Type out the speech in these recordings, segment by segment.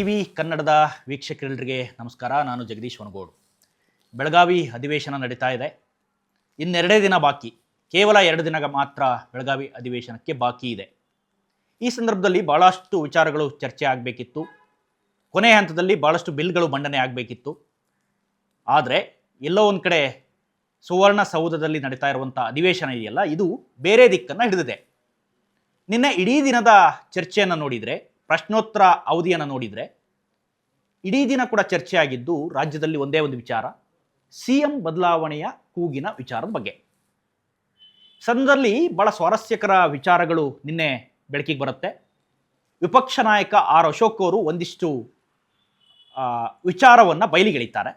TV ಕನ್ನಡದ ವೀಕ್ಷಕರೆಲ್ಲರಿಗೆ ನಮಸ್ಕಾರ. ನಾನು ಜಗದೀಶ್ ವನಗೋಡು. ಬೆಳಗಾವಿ ಅಧಿವೇಶನ ನಡೀತಾ ಇದೆ. ಇನ್ನೆರಡೇ ದಿನ ಬಾಕಿ. ಕೇವಲ ಎರಡು ದಿನ ಮಾತ್ರ ಬೆಳಗಾವಿ ಅಧಿವೇಶನಕ್ಕೆ ಬಾಕಿ ಇದೆ. ಈ ಸಂದರ್ಭದಲ್ಲಿ ಭಾಳಷ್ಟು ವಿಚಾರಗಳು ಚರ್ಚೆ ಆಗಬೇಕಿತ್ತು. ಕೊನೆಯ ಹಂತದಲ್ಲಿ ಭಾಳಷ್ಟು ಬಿಲ್ಗಳು ಮಂಡನೆ ಆಗಬೇಕಿತ್ತು. ಆದರೆ ಎಲ್ಲೋ ಒಂದು ಕಡೆ ಸುವರ್ಣ ಸೌಧದಲ್ಲಿ ನಡೀತಾ ಇರುವಂಥ ಅಧಿವೇಶನ ಇದೆಯಲ್ಲ, ಇದು ಬೇರೆ ದಿಕ್ಕನ್ನು ಹಿಡಿದಿದೆ. ನಿನ್ನೆ ಇಡೀ ದಿನದ ಚರ್ಚೆಯನ್ನು ನೋಡಿದರೆ ಪ್ರಶ್ನೋತ್ತರ ಅವಧಿಯನ್ನು ನೋಡಿದರೆ ಇಡೀ ದಿನ ಕೂಡ ಚರ್ಚೆಯಾಗಿದ್ದು ರಾಜ್ಯದಲ್ಲಿ ಒಂದೇ ಒಂದು ವಿಚಾರ ಸಿ ಎಂ ಬದಲಾವಣೆಯ ಕೂಗಿನ ವಿಚಾರದ ಬಗ್ಗೆ. ಸದನದಲ್ಲಿ ಬಹಳ ಸ್ವಾರಸ್ಯಕರ ವಿಚಾರಗಳು ನಿನ್ನೆ ಬೆಳಕಿಗೆ ಬರುತ್ತೆ. ವಿಪಕ್ಷ ನಾಯಕ ಆರ್ ಅಶೋಕ್ ಅವರು ಒಂದಿಷ್ಟು ವಿಚಾರವನ್ನು ಬಯಲಿಗೆಳಿತಾರೆ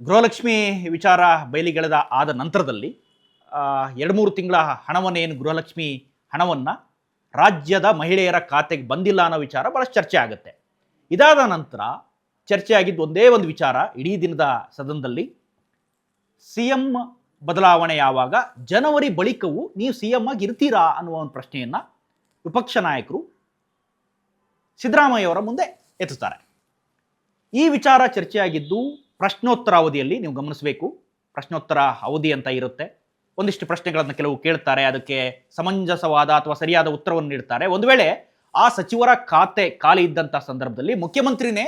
ಗೃಹಲಕ್ಷ್ಮಿ ವಿಚಾರ ಬಯಲಿಗೆಳೆದ ಆದ ನಂತರದಲ್ಲಿ ಎರಡು ಮೂರು ತಿಂಗಳ ಹಣವನ್ನೇನು ಗೃಹಲಕ್ಷ್ಮಿ ಹಣವನ್ನು ರಾಜ್ಯದ ಮಹಿಳೆಯರ ಖಾತೆಗೆ ಬಂದಿಲ್ಲ ಅನ್ನೋ ವಿಚಾರ ಬಹಳ ಚರ್ಚೆ ಆಗುತ್ತೆ. ಇದಾದ ನಂತರ ಚರ್ಚೆ ಆಗಿದ್ದು ಒಂದೇ ಒಂದು ವಿಚಾರ ಇಡೀ ದಿನದ ಸದನದಲ್ಲಿ ಸಿ ಎಂ ಬದಲಾವಣೆ ಯಾವಾಗ? ಜನವರಿ ಬಳಿಕವೂ ನೀವು ಸಿ ಎಂ ಆಗಿ ಇರ್ತೀರಾ ಅನ್ನುವ ಒಂದು ಪ್ರಶ್ನೆಯನ್ನು ವಿಪಕ್ಷ ನಾಯಕರು ಸಿದ್ದರಾಮಯ್ಯವರ ಮುಂದೆ ಎತ್ತುತ್ತಾರೆ. ಈ ವಿಚಾರ ಚರ್ಚೆಯಾಗಿದ್ದು ಪ್ರಶ್ನೋತ್ತರ ಅವಧಿಯಲ್ಲಿ ನೀವು ಗಮನಿಸಬೇಕು. ಪ್ರಶ್ನೋತ್ತರ ಅವಧಿ ಅಂತ ಇರುತ್ತೆ. ಒಂದಿಷ್ಟು ಪ್ರಶ್ನೆಗಳನ್ನು ಕೆಲವು ಕೇಳ್ತಾರೆ, ಅದಕ್ಕೆ ಸಮಂಜಸವಾದ ಅಥವಾ ಸರಿಯಾದ ಉತ್ತರವನ್ನು ನೀಡ್ತಾರೆ. ಒಂದು ವೇಳೆ ಆ ಸಚಿವರ ಖಾತೆ ಖಾಲಿ ಇದ್ದಂಥ ಸಂದರ್ಭದಲ್ಲಿ ಮುಖ್ಯಮಂತ್ರಿನೇ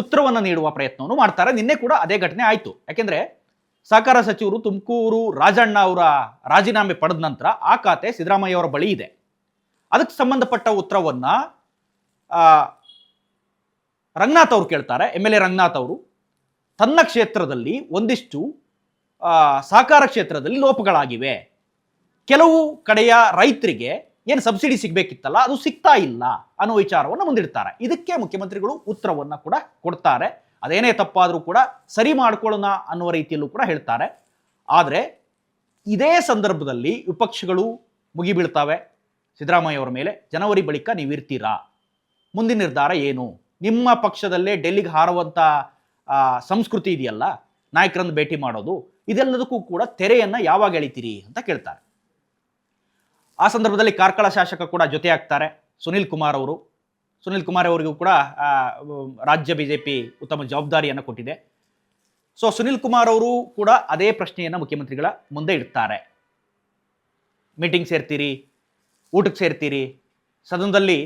ಉತ್ತರವನ್ನು ನೀಡುವ ಪ್ರಯತ್ನವನ್ನು ಮಾಡ್ತಾರೆ. ನಿನ್ನೆ ಕೂಡ ಅದೇ ಘಟನೆ ಆಯಿತು. ಯಾಕೆಂದ್ರೆ ಸಹಕಾರ ಸಚಿವರು ತುಮಕೂರು ರಾಜಣ್ಣ ಅವರ ರಾಜೀನಾಮೆ ಪಡೆದ ನಂತರ ಆ ಖಾತೆ ಸಿದ್ದರಾಮಯ್ಯ ಅವರ ಬಳಿ ಇದೆ. ಅದಕ್ಕೆ ಸಂಬಂಧಪಟ್ಟ ಉತ್ತರವನ್ನ ರಂಗನಾಥ್ ಅವರು ಕೇಳ್ತಾರೆ. ಎಂ ಎಲ್ ಎ ರಂಗನಾಥ್ ಅವರು, ತನ್ನ ಕ್ಷೇತ್ರದಲ್ಲಿ ಒಂದಿಷ್ಟು ಸಹಕಾರ ಕ್ಷೇತ್ರದಲ್ಲಿ ಲೋಪಗಳಾಗಿವೆ. ಕೆಲವು ಕಡೆಯ ರೈತರಿಗೆ ಏನು ಸಬ್ಸಿಡಿ ಸಿಗಬೇಕಿತ್ತಲ್ಲ, ಅದು ಸಿಗ್ತಾ ಇಲ್ಲ ಅನ್ನೋ ವಿಚಾರವನ್ನು ಮುಂದಿಡ್ತಾರೆ. ಇದಕ್ಕೆ ಮುಖ್ಯಮಂತ್ರಿಗಳು ಉತ್ತರವನ್ನು ಕೂಡ ಕೊಡ್ತಾರೆ. ಅದೇನೇ ತಪ್ಪಾದರೂ ಕೂಡ ಸರಿ ಮಾಡ್ಕೊಳ್ಳೋಣ ಅನ್ನುವ ರೀತಿಯಲ್ಲೂ ಕೂಡ ಹೇಳ್ತಾರೆ. ಆದರೆ ಇದೇ ಸಂದರ್ಭದಲ್ಲಿ ವಿಪಕ್ಷಗಳು ಮುಗಿಬೀಳ್ತಾವೆ. ಸಿದ್ದರಾಮಯ್ಯ ಅವರ ಮೇಲೆ, ಜನವರಿ ಬಳಿಕ ನೀವಿರ್ತೀರಾ ಮುಂದಿನ ನಿರ್ಧಾರ ಏನು? ನಿಮ್ಮ ಪಕ್ಷದಲ್ಲೇ ಡೆಲ್ಲಿಗೆ ಹಾರುವಂಥ ಸಂಸ್ಕೃತಿ ಇದೆಯಲ್ಲ, ನಾಯಕರನ್ನು ಭೇಟಿ ಮಾಡೋದು ಇದೆಲ್ಲದಕ್ಕೂ ಕೂಡ ತೆರೆಯನ್ನು ಯಾವಾಗ ಎಳಿತೀರಿ ಅಂತ ಕೇಳ್ತಾರೆ. ಆ ಸಂದರ್ಭದಲ್ಲಿ ಕಾರ್ಕಳ ಶಾಸಕ ಕೂಡ ಜೊತೆ ಆಗ್ತಾರೆ ಸುನಿಲ್ ಕುಮಾರ್ ಅವರು. ಸುನಿಲ್ ಕುಮಾರ್ ಅವರಿಗೂ ಕೂಡ ರಾಜ್ಯ ಬಿಜೆಪಿ ಉತ್ತಮ ಜವಾಬ್ದಾರಿಯನ್ನು ಕೊಟ್ಟಿದೆ. ಸೊ ಸುನಿಲ್ ಕುಮಾರ್ ಅವರು ಕೂಡ ಅದೇ ಪ್ರಶ್ನೆಯನ್ನು ಮುಖ್ಯಮಂತ್ರಿಗಳ ಮುಂದೆ ಇಡ್ತಾರೆ. ಮೀಟಿಂಗ್ ಸೇರ್ತೀರಿ, ಊಟಕ್ಕೆ ಸೇರ್ತೀರಿ, ಸದನದಲ್ಲಿ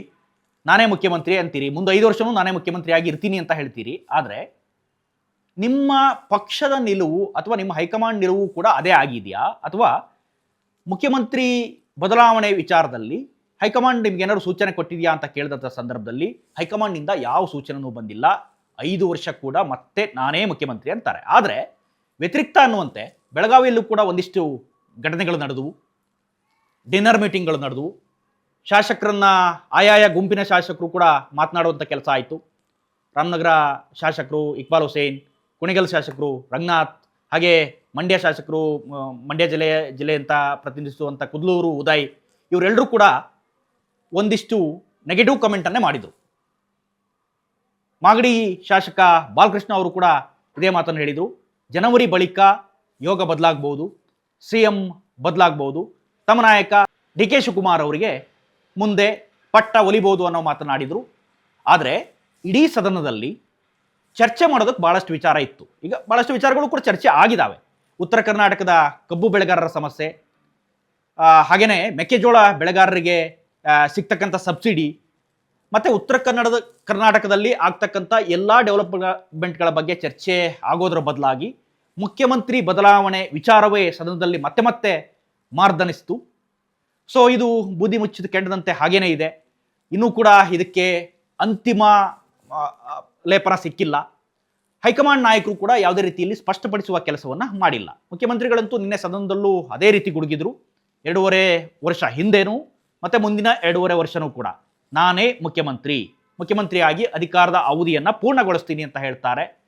ನಾನೇ ಮುಖ್ಯಮಂತ್ರಿ ಅಂತೀರಿ, ಮುಂದೆ ಐದು ವರ್ಷವೂ ನಾನೇ ಮುಖ್ಯಮಂತ್ರಿ ಆಗಿ ಇರ್ತೀನಿ ಅಂತ ಹೇಳ್ತೀರಿ. ಆದರೆ ನಿಮ್ಮ ಪಕ್ಷದ ನಿಲುವು ಅಥವಾ ನಿಮ್ಮ ಹೈಕಮಾಂಡ್ ನಿಲುವು ಕೂಡ ಅದೇ ಆಗಿದೆಯಾ? ಅಥವಾ ಮುಖ್ಯಮಂತ್ರಿ ಬದಲಾವಣೆ ವಿಚಾರದಲ್ಲಿ ಹೈಕಮಾಂಡ್ ನಿಮ್ಗೆ ಏನಾದ್ರು ಸೂಚನೆ ಕೊಟ್ಟಿದೆಯಾ ಅಂತ ಕೇಳಿದಂಥ ಸಂದರ್ಭದಲ್ಲಿ ಹೈಕಮಾಂಡ್ನಿಂದ ಯಾವ ಸೂಚನೆಯೂ ಬಂದಿಲ್ಲ. ಐದು ವರ್ಷ ಕೂಡ ಮತ್ತೆ ನಾನೇ ಮುಖ್ಯಮಂತ್ರಿ ಅಂತಾರೆ. ಆದರೆ ವ್ಯತಿರಿಕ್ತ ಅನ್ನುವಂತೆ ಬೆಳಗಾವಿಯಲ್ಲೂ ಕೂಡ ಒಂದಿಷ್ಟು ಘಟನೆಗಳು ನಡೆದವು. ಡಿನ್ನರ್ ಮೀಟಿಂಗ್ಗಳು ನಡೆದವು. ಶಾಸಕರನ್ನ, ಆಯಾಯ ಗುಂಪಿನ ಶಾಸಕರು ಕೂಡ ಮಾತನಾಡುವಂಥ ಕೆಲಸ ಆಯಿತು. ರಾಮನಗರ ಶಾಸಕರು ಇಕ್ಬಾಲ್ ಹುಸೇನ್ ಕುಣಿಗಲ್ ಶಾಸಕರು, ರಂಗನಾಥ್, ಹಾಗೆ ಮಂಡ್ಯ ಶಾಸಕರು ಮಂಡ್ಯ ಜಿಲ್ಲೆ ಜಿಲ್ಲೆ ಅಂತ ಪ್ರತಿನಿಧಿಸುವಂಥ ಕುದ್ಲೂರು, ಉದಯ್ ಇವರೆಲ್ಲರೂ ಕೂಡ ಒಂದಿಷ್ಟು ನೆಗೆಟಿವ್ ಕಮೆಂಟನ್ನೇ ಮಾಡಿದರು. ಮಾಗಡಿ ಶಾಸಕ ಬಾಲಕೃಷ್ಣ ಅವರು ಕೂಡ ಇದೇ ಮಾತನ್ನು ಹೇಳಿದರು. ಜನವರಿ ಬಳಿಕ ಯೋಗ ಬದಲಾಗಬಹುದು ಸಿ ಎಂ ಬದಲಾಗಬಹುದು ತಮ್ಮ ನಾಯಕ ಡಿ ಕೆ ಶಿವಕುಮಾರ್ ಅವರಿಗೆ ಮುಂದೆ ಪಟ್ಟ ಒಲಿಬಹುದು ಅನ್ನೋ ಮಾತನಾಡಿದರು ಆದರೆ ಇಡೀ ಸದನದಲ್ಲಿ ಚರ್ಚೆ ಮಾಡೋದಕ್ಕೆ ಭಾಳಷ್ಟು ವಿಚಾರ ಇತ್ತು. ಈಗ ಭಾಳಷ್ಟು ವಿಚಾರಗಳು ಕೂಡ ಚರ್ಚೆ ಆಗಿದ್ದಾವೆ ಉತ್ತರ ಕರ್ನಾಟಕದ ಕಬ್ಬು ಬೆಳೆಗಾರರ ಸಮಸ್ಯೆ ಹಾಗೆಯೇ ಮೆಕ್ಕೆಜೋಳ ಬೆಳೆಗಾರರಿಗೆ ಸಿಗ್ತಕ್ಕಂಥ ಸಬ್ಸಿಡಿ, ಮತ್ತು ಉತ್ತರ ಕನ್ನಡದ, ಕರ್ನಾಟಕದಲ್ಲಿ ಆಗ್ತಕ್ಕಂಥ ಎಲ್ಲ ಡೆವಲಪ್ಮೆಂಟ್ಗಳ ಬಗ್ಗೆ ಚರ್ಚೆ ಆಗೋದ್ರ ಬದಲಾಗಿ ಮುಖ್ಯಮಂತ್ರಿ ಬದಲಾವಣೆ ವಿಚಾರವೇ ಸದನದಲ್ಲಿ ಮತ್ತೆ ಮತ್ತೆ ಮಾರ್ದನಿಸ್ತು. ಸೊ, ಇದು ಬೂದಿ ಮುಚ್ಚಿದ ಕೆಂಡದಂತೆ ಹಾಗೇನೇ ಇದೆ. ಇನ್ನೂ ಕೂಡ ಇದಕ್ಕೆ ಅಂತಿಮ ಲೇಪನ ಸಿಕ್ಕಿಲ್ಲ. ಹೈಕಮಾಂಡ್ ನಾಯಕರು ಕೂಡ ಯಾವುದೇ ರೀತಿಯಲ್ಲಿ ಸ್ಪಷ್ಟಪಡಿಸುವ ಕೆಲಸವನ್ನು ಮಾಡಿಲ್ಲ. ಮುಖ್ಯಮಂತ್ರಿಗಳಂತೂ ನಿನ್ನೆ ಸದನದಲ್ಲೂ ಅದೇ ರೀತಿ ಗುಡುಗಿದ್ರು. ಎರಡೂವರೆ ವರ್ಷ ಹಿಂದೇನು, ಮತ್ತೆ ಮುಂದಿನ ಎರಡೂವರೆ ವರ್ಷನೂ ಕೂಡ ನಾನೇ ಮುಖ್ಯಮಂತ್ರಿ. ಮುಖ್ಯಮಂತ್ರಿಯಾಗಿ ಅಧಿಕಾರದ ಅವಧಿಯನ್ನು ಪೂರ್ಣಗೊಳಿಸ್ತೀನಿ ಅಂತ ಹೇಳ್ತಾರೆ.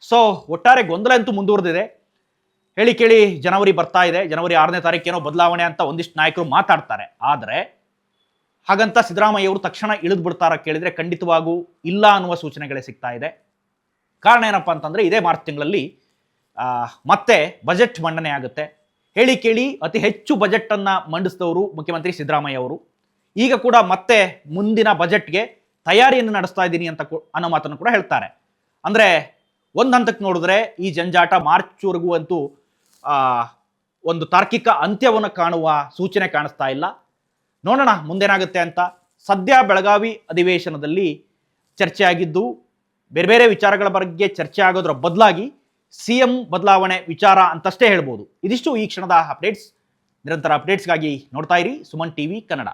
ಸೊ ಒಟ್ಟಾರೆ ಗೊಂದಲ ಅಂತೂ ಮುಂದುವರೆದಿದೆ. ಹೇಳಿ ಕೇಳಿ, ಜನವರಿ ಬರ್ತಾ ಇದೆ. ಜನವರಿ ಆರನೇ ತಾರೀಕೇನೋ ಬದಲಾವಣೆ ಅಂತ ಒಂದಿಷ್ಟು ನಾಯಕರು ಮಾತಾಡ್ತಾರೆ. ಆದರೆ, ಹಾಗಂತ ಸಿದ್ದರಾಮಯ್ಯ ಅವರು ತಕ್ಷಣ ಇಳಿದು ಬಿಡ್ತಾರ ಕೇಳಿದರೆ ಖಂಡಿತವಾಗೂ ಇಲ್ಲ ಅನ್ನುವ ಸೂಚನೆಗಳೇ ಸಿಗ್ತಾ ಇದೆ. ಕಾರಣ ಏನಪ್ಪ ಅಂತಂದರೆ ಇದೇ ಮಾರ್ಚ್ ತಿಂಗಳಲ್ಲಿ ಮತ್ತೆ ಬಜೆಟ್ ಮಂಡನೆ ಆಗುತ್ತೆ. ಹೇಳಿ ಕೇಳಿ, ಅತಿ ಹೆಚ್ಚು ಬಜೆಟನ್ನು ಮಂಡಿಸಿದವರು ಮುಖ್ಯಮಂತ್ರಿ ಸಿದ್ದರಾಮಯ್ಯ ಅವರು. ಈಗ ಕೂಡ ಮತ್ತೆ ಮುಂದಿನ ಬಜೆಟ್ಗೆ ತಯಾರಿಯನ್ನು ನಡೆಸ್ತಾ ಇದ್ದೀನಿ ಅಂತ ಅನ್ನೋ ಮಾತನ್ನು ಕೂಡ ಹೇಳ್ತಾರೆ. ಅಂದರೆ ಒಂದು ಹಂತಕ್ಕೆ ನೋಡಿದ್ರೆ ಈ ಜಂಜಾಟ ಮಾರ್ಚ್ವರೆಗೂ ಅಂತೂ ಒಂದು ತಾರ್ಕಿಕ ಅಂತ್ಯವನ್ನು ಕಾಣುವ ಸೂಚನೆ ಕಾಣಿಸ್ತಾ ಇಲ್ಲ. ನೋಡೋಣ ಮುಂದೇನಾಗುತ್ತೆ ಅಂತ. ಸದ್ಯ ಬೆಳಗಾವಿ ಅಧಿವೇಶನದಲ್ಲಿ ಚರ್ಚೆ ಆಗಿದ್ದು ಬೇರೆ ಬೇರೆ ವಿಚಾರಗಳ ಬಗ್ಗೆ ಚರ್ಚೆ ಆಗೋದ್ರ ಬದಲಾಗಿ ಸಿ ಎಂ ಬದಲಾವಣೆ ವಿಚಾರ ಅಂತಷ್ಟೇ ಹೇಳ್ಬೋದು. ಇದಿಷ್ಟು ಈ ಕ್ಷಣದ ಅಪ್ಡೇಟ್ಸ್ ನಿರಂತರ ಅಪ್ಡೇಟ್ಸ್ಗಾಗಿ ನೋಡ್ತಾ ಇರಿ ಸುಮನ್ ಟಿವಿ ಕನ್ನಡ.